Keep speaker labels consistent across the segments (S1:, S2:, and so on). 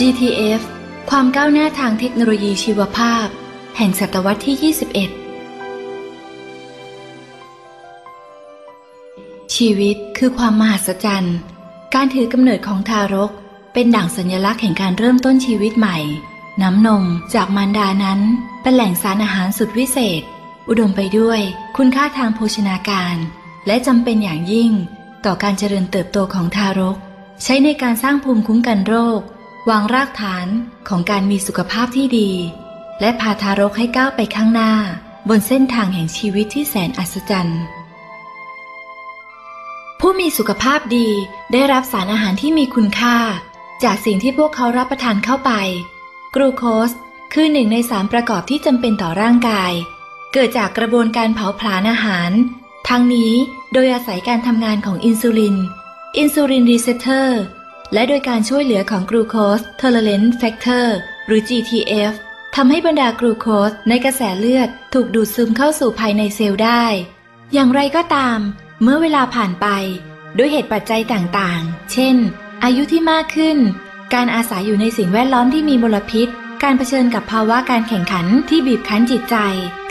S1: GTF ความก้าวหน้าทางเทคโนโลยีชีวภาพ แห่งศตวรรษที่ 21 ชีวิตคือความมหัศจรรย์ การถือกำเนิดของทารก เป็นด่างสัญลักษณ์แห่งการเริ่มต้นชีวิตใหม่ น้ำนมจากมารดานั้น เป็นแหล่งสารอาหารสุดวิเศษ อุดมไปด้วยคุณค่าทางโภชนาการ และจำเป็นอย่างยิ่ง ต่อการเจริญเติบโตของทารก ใช้ในการสร้างภูมิคุ้มกันโรค วางรากฐานของการมีสุขภาพที่ดี และพาทารกให้ก้าวไปข้างหน้า บนเส้นทางแห่งชีวิตที่แสนอัศจรรย์ ผู้มีสุขภาพดีได้รับสารอาหารที่มีคุณค่า จากสิ่งที่พวกเขารับประทานเข้าไปกรูโคสคือหนึ่งในสารประกอบที่จำเป็นต่อร่างกาย เกิดจากกระบวนการเผาผลาญอาหาร ทั้งนี้โดยอาศัยการทำงานของอินซูลิน อินซูลินรีเซเตอร์ และโดยการช่วยเหลือของกรูโคสเทอร์เลนต์แฟกเตอร์หรือ GTF ทำให้บรรดากรูโคสในกระแสเลือดถูกดูดซึมเข้าสู่ภายในเซลล์ได้ อย่างไรก็ตาม เมื่อเวลาผ่านไป ด้วยเหตุปัจจัยต่างๆ เช่น อายุที่มากขึ้น การอาศัยอยู่ในสิ่งแวดล้อมที่มีมลพิษ การเผชิญกับภาวะการแข่งขันที่บีบคั้นจิตใจ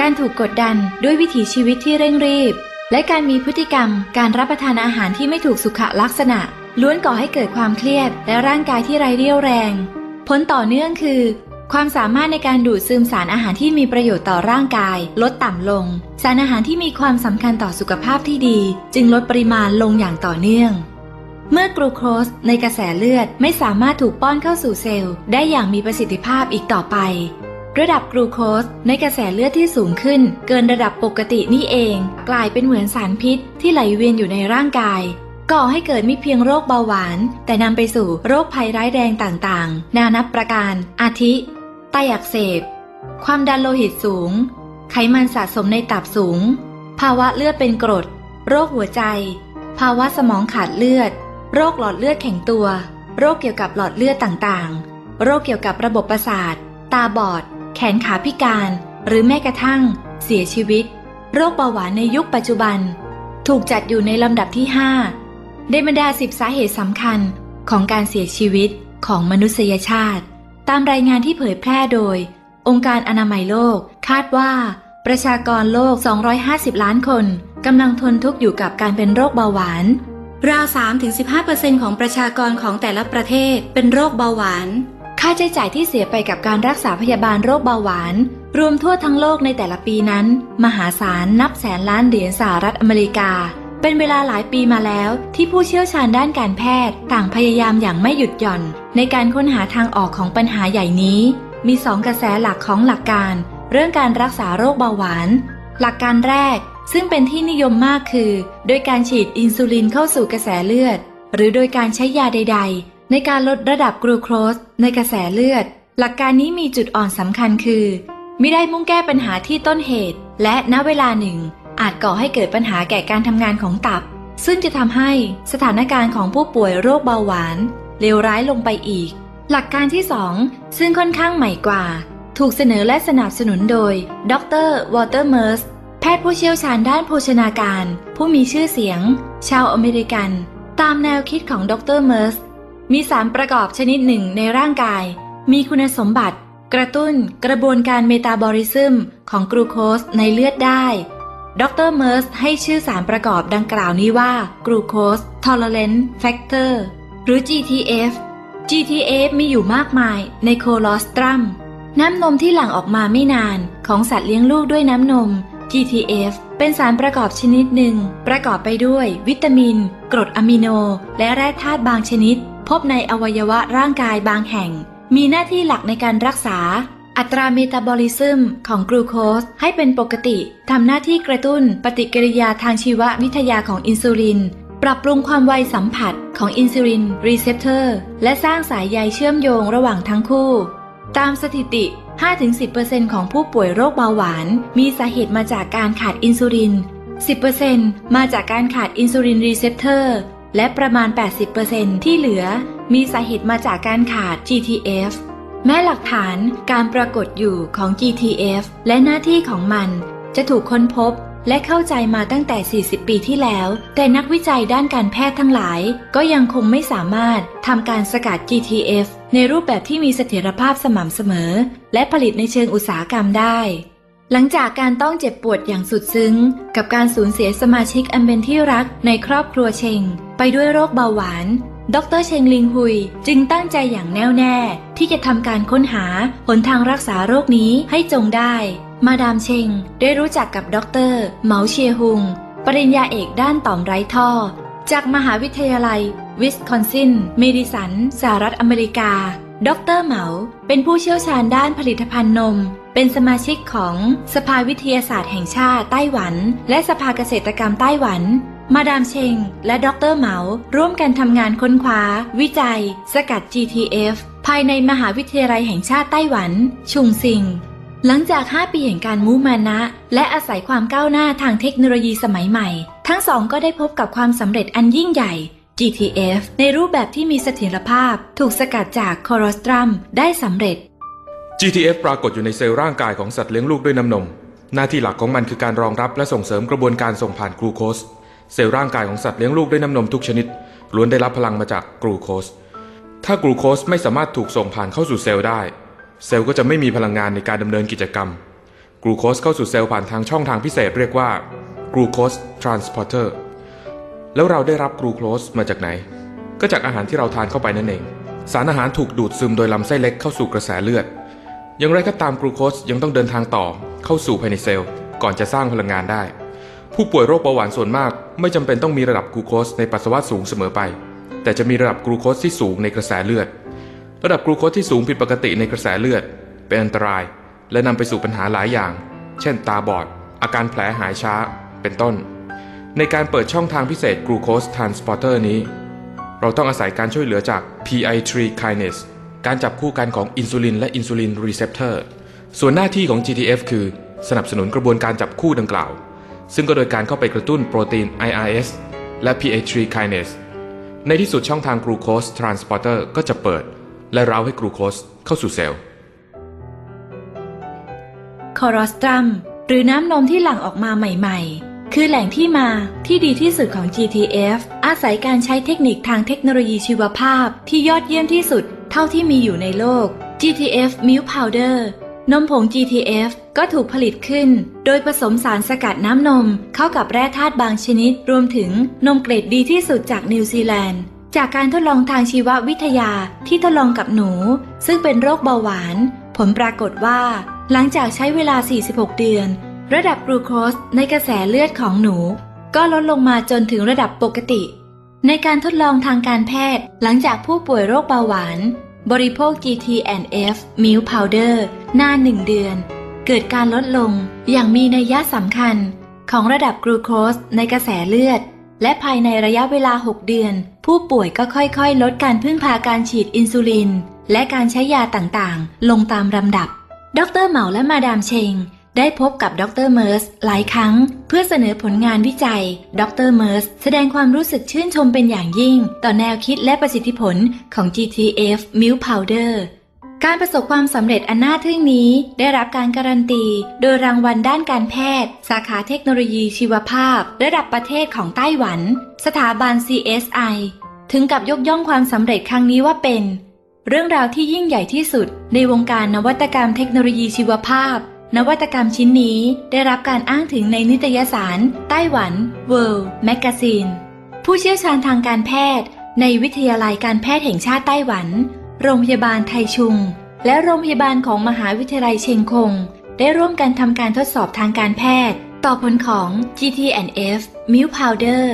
S1: การถูกกดดันด้วยวิถีชีวิตที่เร่งรีบ และการมีพฤติกรรม การรับประทานอาหารที่ไม่ถูกสุขลักษณะ ล้วนก่อให้เกิดความเครียดและร่างกายที่ไร้เรี่ยวแรง ผลต่อเนื่องคือ ความสามารถในการดูดซึมสารอาหารที่มีประโยชน์ต่อร่างกาย ลดต่ำลง สารอาหารที่มีความสำคัญต่อสุขภาพที่ดี จึงลดปริมาณลงอย่างต่อเนื่อง เมื่อกรูโคสในกระแสเลือดไม่สามารถถูกป้อนเข้าสู่เซลล์ ได้อย่างมีประสิทธิภาพอีกต่อไประดับกรูโคสในกระแสเลือดที่สูงขึ้น เกินระดับปกตินี่เอง กลายเป็นเหมือนสารพิษที่ไหลเวียนอยู่ในร่างกาย ก่อให้เกิดไม่เพียงโรคเบาหวาน แต่นำไปสู่โรคภัยร้ายแรงต่างๆ นานับประการ อาทิ ไตอักเสบ ความดันโลหิตสูง ไขมันสะสมในตับสูง ภาวะเลือดเป็นกรด โรคหัวใจ ภาวะสมองขาดเลือด โรคหลอดเลือดแข็งตัว โรคเกี่ยวกับหลอดเลือดต่างๆ โรคเกี่ยวกับระบบประสาท ตาบอด แขนขาพิการ หรือแม้กระทั่ง เสียชีวิต โรคเบาหวานในยุคปัจจุบัน ถูกจัดอยู่ในลำดับที่ 5 ในบรรดาสิบสาเหตุสำคัญของการเสียชีวิตของมนุษยชาติ ตามรายงานที่เผยแพร่โดย องค์การอนามัยโลกคาดว่า ประชากรโลก 250 ล้านคนกำลังทนทุกข์อยู่กับการเป็นโรคเบาหวาน ราว 3-15%ของประชากรของแต่ละประเทศเป็นโรคเบาหวาน ค่าใช้จ่ายที่เสียไปกับการรักษาพยาบาลโรคเบาหวาน รวมทั่วทั้งโลกในแต่ละปีนั้น มหาศาลนับแสนล้านเหรียญสหรัฐอเมริกา เป็นเวลาหลายปีมาแล้วที่ผู้เชี่ยวชาญด้านการแพทย์ ต่างพยายามอย่างไม่หยุดหย่อน ในการค้นหาทางออกของปัญหาใหญ่นี้ มีสองกระแสหลักของหลักการ เรื่องการรักษาโรคเบาหวาน หลักการแรกซึ่งเป็นที่นิยมมากคือ โดยการฉีดอินซูลินเข้าสู่กระแสเลือด หรือโดยการใช้ยาใด ๆ ในการลดระดับกรูโคสในกระแสเลือด หลักการนี้มีจุดอ่อนสำคัญคือไม่ได้มุ่งแก้ปัญหาที่ต้นเหตุ และณเวลาหนึ่ง อาจก่อให้เกิดปัญหาแก่การทำงานของตับ ซึ่งจะทำให้สถานการณ์ของผู้ป่วยโรคเบาหวานเลวร้ายลงไปอีก หลักการที่ 2 ซึ่งค่อนข้างใหม่กว่า ถูกเสนอและสนับสนุนโดย ดรวอเตอร์เมอร์สแพทย์ผู้เชี่ยวชาญด้านโภชนาการ ผู้มีชื่อเสียง ชาวอเมริกัน ตามแนวคิดของดรเมอร์สมีสารประกอบชนิดหนึ่งในร่างกาย มีคุณสมบัติ กระตุ้นกระบวนการเมตาบอลิซึมของกรูโคสในเลือดได้ ดรเมอร์สให้ชื่อสารประกอบดังกล่าวนี้ว่ากรูโคสทอลเลนต์แฟกเตอร์หรือ GTF GTF มีอยู่มากมายในโคลอสตรัม น้ำนมที่หลั่งออกมาไม่นานของสัตว์เลี้ยงลูกด้วยน้ำนม GTF เป็นสารประกอบชนิดหนึ่ง ประกอบไปด้วย วิตามิน กรดอะมิโน และแร่ธาตุบางชนิด พบในอวัยวะร่างกายบางแห่ง มีหน้าที่หลักในการรักษา อัตราเมตาบอลิซึมของกลูโคสให้เป็นปกติทำหน้าที่กระตุ้นปฏิกิริยาทางชีววิทยาของอินซูลิน ปรับปรุงความไวสัมผัสของอินซูลินรีเซพเตอร์และสร้างสายใยเชื่อมโยงระหว่างทั้งคู่ ตามสถิติ 5-10%ของผู้ป่วยโรคเบาหวาน มีสาเหตุมาจากการขาดอินซูลิน 10%มาจากการขาดอินซูลินรีเซพเตอร์และประมาณ 80%ที่เหลือ มีสาเหตุมาจากการขาด GTF แม้หลักฐานการปรากฏอยู่ของ GTF และหน้าที่ของมัน จะถูกค้นพบและเข้าใจมาตั้งแต่ 40 ปีที่แล้ว แต่นักวิจัยด้านการแพทย์ทั้งหลาย ก็ยังคงไม่สามารถทำการสกัด GTF ในรูปแบบที่มีเสถียรภาพสม่ำเสมอ และผลิตในเชิงอุตสาหกรรมได้ หลังจากการต้องเจ็บปวดอย่างสุดซึ้ง กับการสูญเสียสมาชิกอันเป็นที่รักในครอบครัวเชง ไปด้วยโรคเบาหวาน ดรเชงลิงฮุย จึงตั้งใจอย่างแน่วแน่ ที่จะทำการค้นหาหนทางรักษาโรคนี้ให้จงได้ มาดามเชงได้รู้จักกับดรเหมาเชียฮุง ปริญญาเอกด้านต่อมไร้ท่อ จากมหาวิทยาลัย วิสคอนซิน เมดิสัน สหรัฐอเมริกา ดรเหมา เป็นผู้เชี่ยวชาญด้านผลิตภัณฑ์นม เป็นสมาชิกของสภาวิทยาศาสตร์แห่งชาติไต้หวัน และสภาเกษตรกรรมไต้หวัน มาดามเชง และดรเหมา ร่วมกันทำงานค้นคว้า วิจัย สกัด GTF ภายในมหาวิทยาลัยแห่งชาติไต้หวัน ชุงซิง หลังจาก 5 ปีแห่งการมูมานะ และอาศัยความก้าวหน้าทางเทคโนโลยีสมัยใหม่ ทั้งสองก็ได้พบกับความสำเร็จอันยิ่งใหญ่ GTF ในรูปแบบที่มีเสถียรภาพ ถูกสกัดจากคโรสตรัมได้สำเร็จ
S2: GTF ปรากฏอยู่ในเซลล์ร่างกายของสัตว์เลี้ยงลูกด้วยน้ำนม หน้าที่หลักของมันคือการรองรับและส่งเสริมกระบวนการส่งผ่านกลูโคส เซลล์ร่างกายของสัตว์เลี้ยงลูกด้วยน้ำนมทุกชนิดล้วนได้รับพลังมาจากกลูโคส ถ้ากลูโคสไม่สามารถถูกส่งผ่านเข้าสู่เซลล์ได้ เซลล์ก็จะไม่มีพลังงานในการดำเนินกิจกรรม กลูโคสเข้าสู่เซลล์ผ่านทางช่องทางพิเศษเรียกว่ากลูโคสทรานสปอร์เตอร์แล้วเราได้รับกลูโคสมาจากไหน ก็จากอาหารที่เราทานเข้าไปนั่นเอง สารอาหารถูกดูดซึมโดยลำไส้เล็กเข้าสู่กระแสเลือด อย่างไรก็ตามกลูโคสยังต้องเดินทางต่อเข้าสู่ภายในเซลล์ ก่อนจะสร้างพลังงานได้ ผู้ป่วยโรคเบาหวานส่วนมาก ไม่จำเป็นต้องมีระดับกลูโคสในปัสสาวะสูงเสมอไป แต่จะมีระดับกลูโคสที่สูงในกระแสเลือด ระดับกลูโคสที่สูงผิดปกติในกระแสเลือด เป็นอันตราย และนำไปสู่ปัญหาหลายอย่าง เช่น ตาบอด อาการแผลหายช้า เป็นต้น ในการเปิดช่องทางพิเศษกลูโคสทรานสปอร์เตอร์นี้ เราต้องอาศัยการช่วยเหลือจาก PI3 kinase การจับคู่กันของอินซูลินและอินซูลินรีเซพเตอร์ส่วนหน้าที่ของ GTF คือ สนับสนุนกระบวนการจับคู่ดังกล่าว ซึ่งก็โดยการเข้าไปกระตุ้นโปรตีน IRS และ PA3 kinase ในที่สุดช่องทางกลูโคสทรานสปอร์เตอร์ก็จะเปิด และเร้าให้กลูโคสเข้าสู่เซลล์
S1: คโรสตรัมหรือน้ำนมที่หลั่งออกมาใหม่ๆ คือแหล่งที่มาที่ดีที่สุดของ GTF อาศัยการใช้เทคนิคทางเทคโนโลยีชีวภาพที่ยอดเยี่ยมที่สุดเท่าที่มีอยู่ในโลก GTF Milk Powder นมผง GTF ก็ถูกผลิตขึ้น โดยผสมสารสกัดน้ำนมเข้ากับแร่ธาตุบางชนิด รวมถึงนมเกรดดีที่สุดจากนิวซีแลนด์ จากการทดลองทางชีววิทยาที่ทดลองกับหนู ซึ่งเป็นโรคเบาหวาน ผลปรากฏว่า หลังจากใช้เวลา 46 เดือน ระดับกลูโคสในกระแสเลือดของหนู ก็ลดลงมาจนถึงระดับปกติ ในการทดลองทางการแพทย์ หลังจากผู้ป่วยโรคเบาหวาน บริโภค GTNF Milk Powder นานหนึ่งเดือน เกิดการลดลงอย่างมีนัยยะสำคัญของระดับกลูโคสในกระแสเลือด และภายในระยะเวลา 6 เดือน ผู้ป่วยก็ค่อยๆ ลดการพึ่งพาการฉีดอินซูลิน และการใช้ยาต่างๆ ลงตามลำดับ ดรเหมาและมาดามเชง ได้พบกับดรเมิร์สหลายครั้ง เพื่อเสนอผลงานวิจัย ดรเมิร์สแสดงความรู้สึกชื่นชมเป็นอย่างยิ่ง ต่อแนวคิดและประสิทธิผลของ GTF Milk Powder การประสบความสำเร็จอันน่าทึ่งนี้ ได้รับการการันตี โดยรางวัลด้านการแพทย์ สาขาเทคโนโลยีชีวภาพ ระดับประเทศของไต้หวัน สถาบัน CSI ถึงกับยกย่องความสำเร็จครั้งนี้ว่าเป็น เรื่องราวที่ยิ่งใหญ่ที่สุด ในวงการนวัตกรรมเทคโนโลยีชีวภาพ นวัตกรรมชิ้นนี้ได้รับการอ้างถึงในนิตยสาร ไต้หวัน World Magazine ผู้เชี่ยวชาญทางการแพทย์ ในวิทยาลัยการแพทย์แห่งชาติไต้หวัน โรงพยาบาลไทชุง และโรงพยาบาลของมหาวิทยาลัยเชงคง ได้ร่วมกันทำการทดสอบทางการแพทย์ ต่อผลของ GTNF Milk Powder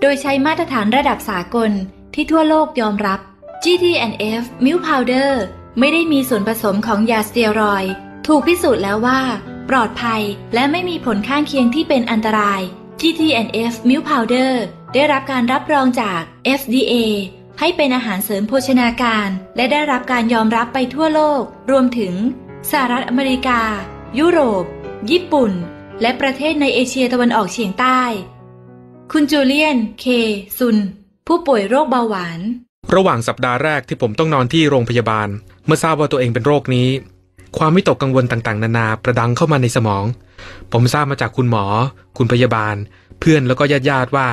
S1: โดยใช้มาตรฐานระดับสากลที่ทั่วโลกยอมรับ GTNF Milk Powder ไม่ได้มีส่วนผสมของยาสเตียรอย ถูกพิสูจน์แล้วว่า ปลอดภัยและไม่มีผลข้างเคียงที่เป็นอันตราย GTNF Milk Powder ได้รับการรับรองจาก FDA ให้เป็นอาหารเสริมโภชนาการ และได้รับการยอมรับไปทั่วโลก รวมถึงสหรัฐอเมริกา ยุโรป ญี่ปุ่น และประเทศในเอเชียตะวันออกเฉียงใต้ คุณจูเลียน เค ซุน ผู้ป่วยโรคเบาหวาน
S2: ระหว่างสัปดาห์แรกที่ผมต้องนอนที่โรงพยาบาล เมื่อทราบว่าตัวเองเป็นโรคนี้
S3: ความวิตกกังวลต่างๆ นานาประดังเข้ามาในสมอง ผมทราบมาจากคุณหมอ คุณพยาบาล เพื่อนแล้วก็ญาติๆว่า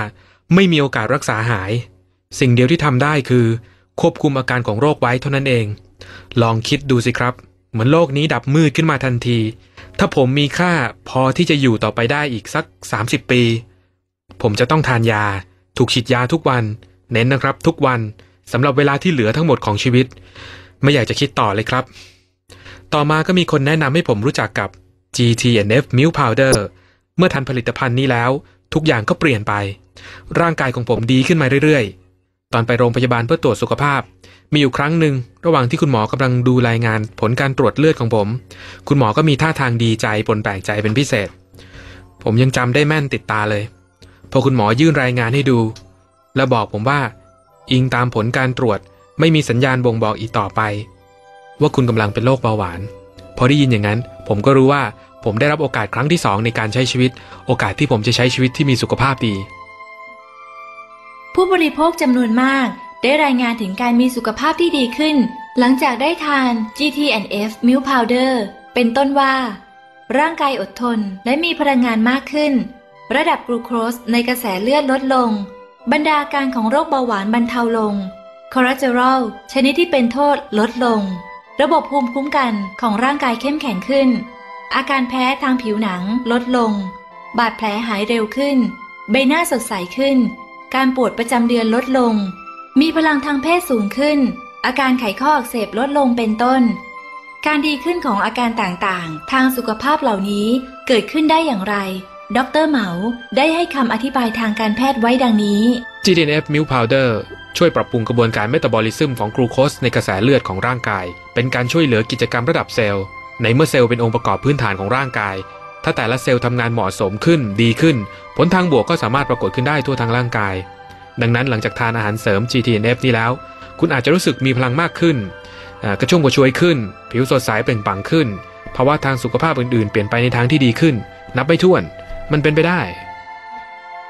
S3: ไม่มีโอกาสรักษาหาย สิ่งเดียวที่ทำได้คือ ควบคุมอาการของโรคไว้เท่านั้นเอง ลองคิดดูสิครับ เหมือนโลกนี้ดับมืดขึ้นมาทันที ถ้าผมมีค่าพอที่จะอยู่ต่อไปได้อีกสัก 30 ปี ผมจะต้องทานยา ถูกฉีดยาทุกวัน เน้นนะครับทุกวันสำหรับเวลาที่เหลือทั้งหมดของชีวิต ไม่อยากจะคิดต่อเลยครับ ต่อมาก็มีคนแนะนำให้ผมรู้จักกับ GTNF Milk Powder เมื่อทันผลิตภัณฑ์นี้แล้ว ทุกอย่างก็เปลี่ยนไป ร่างกายของผมดีขึ้นมาเรื่อยๆ ตอนไปโรงพยาบาลเพื่อตรวจสุขภาพ มีอยู่ครั้งหนึ่งระหว่างที่คุณหมอกำลังดูรายงานผลการตรวจเลือดของผม คุณหมอก็มีท่าทางดีใจปนแปลกใจเป็นพิเศษ ผมยังจำได้แม่นติดตาเลย พอคุณหมอยื่นรายงานให้ดู แล้วบอกผมว่า อิงตามผลการตรวจไม่มีสัญญาณบ่งบอกอีกต่อไป ว่าคุณกำลังเป็นโรคเบาหวาน พอได้ยินอย่างนั้น ผมก็รู้ว่าผมได้รับโอกาสครั้งที่สองในการใช้ชีวิต โอกาสที่ผมจะใช้ชีวิตที่มีสุขภาพดี
S1: ผู้บริโภคจำนวนมาก ได้รายงานถึงการมีสุขภาพที่ดีขึ้น หลังจากได้ทาน GTNF Milk Powder เป็นต้นว่า ร่างกายอดทนและมีพลังงานมากขึ้น ระดับกลูโคสในกระแสเลือดลดลง บรรดาการของโรคเบาหวานบรรเทาลง คอเลสเตอรอลชนิดที่เป็นโทษลดลง ระบบภูมิคุ้มกันของร่างกายเข้มแข็งขึ้น อาการแพ้ทางผิวหนังลดลง บาดแผลหายเร็วขึ้น ใบหน้าสดใสขึ้น การปวดประจำเดือนลดลง มีพลังทางเพศสูงขึ้น อาการไขข้ออักเสบลดลงเป็นต้น การดีขึ้นของอาการต่างๆ ทางสุขภาพเหล่านี้เกิดขึ้นได้อย่างไร ดรเหมาได้ให้คำอธิบายทางการแพทย์ไว้ดังนี้
S3: GTNF Milk Powder ช่วยปรับปรุงกระบวนการเมตาบอลิซึมของกลูโคสในกระแสเลือดของร่างกาย เป็นการช่วยเหลือกิจกรรมระดับเซลล์ ในเมื่อเซลล์เป็นองค์ประกอบพื้นฐานของร่างกาย ถ้าแต่ละเซลล์ทำงานเหมาะสมขึ้น ดีขึ้น ผลทางบวกก็สามารถปรากฏขึ้นได้ทั่วทั้งร่างกาย ดังนั้นหลังจากทานอาหารเสริม GTNF นี้แล้ว คุณอาจจะรู้สึกมีพลังมากขึ้น กระชุ่มกระชวยขึ้น ผิวสดใสเปล่งปลั่งขึ้นภาวะทางสุขภาพอื่นๆ เปลี่ยนไปในทางที่ดีขึ้น นับไม่ถ้วน มันเป็นไปได้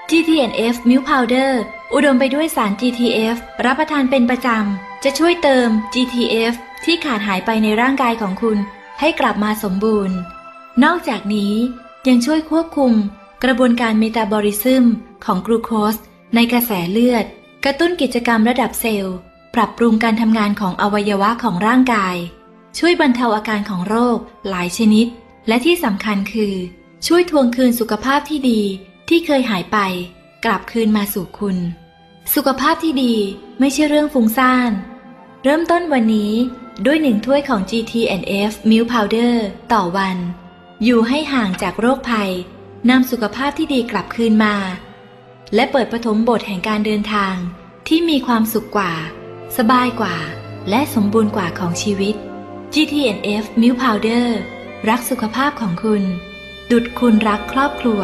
S1: GTNF Milk Powder อุดมไปด้วยสาร GTF รับประทานเป็นประจำ จะช่วยเติม GTF ที่ขาดหายไปในร่างกายของคุณให้กลับมาสมบูรณ์ นอกจากนี้ยังช่วยควบคุมกระบวนการเมตาบอลิซึมของกลูโคสในกระแสเลือด กระตุ้นกิจกรรมระดับเซลล์ ปรับปรุงการทำงานของอวัยวะของร่างกาย ช่วยบรรเทาอาการของโรค หลายชนิด และที่สำคัญคือ ช่วยทวงคืนสุขภาพที่ดีที่เคยหายไป กลับคืนมาสู่คุณ สุขภาพที่ดีไม่ใช่เรื่องฟุ้งซ่าน เริ่มต้นวันนี้ ด้วยหนึ่งถ้วยของ GTNF Milk Powder ต่อวัน อยู่ให้ห่างจากโรคภัยนำสุขภาพที่ดีกลับคืนมา และเปิดปฐมบทแห่งการเดินทางที่มีความสุขกว่า สบายกว่า และสมบูรณ์กว่าของชีวิต GTNF Milk Powder รักสุขภาพของคุณ ดุดคุณรักครอบครัว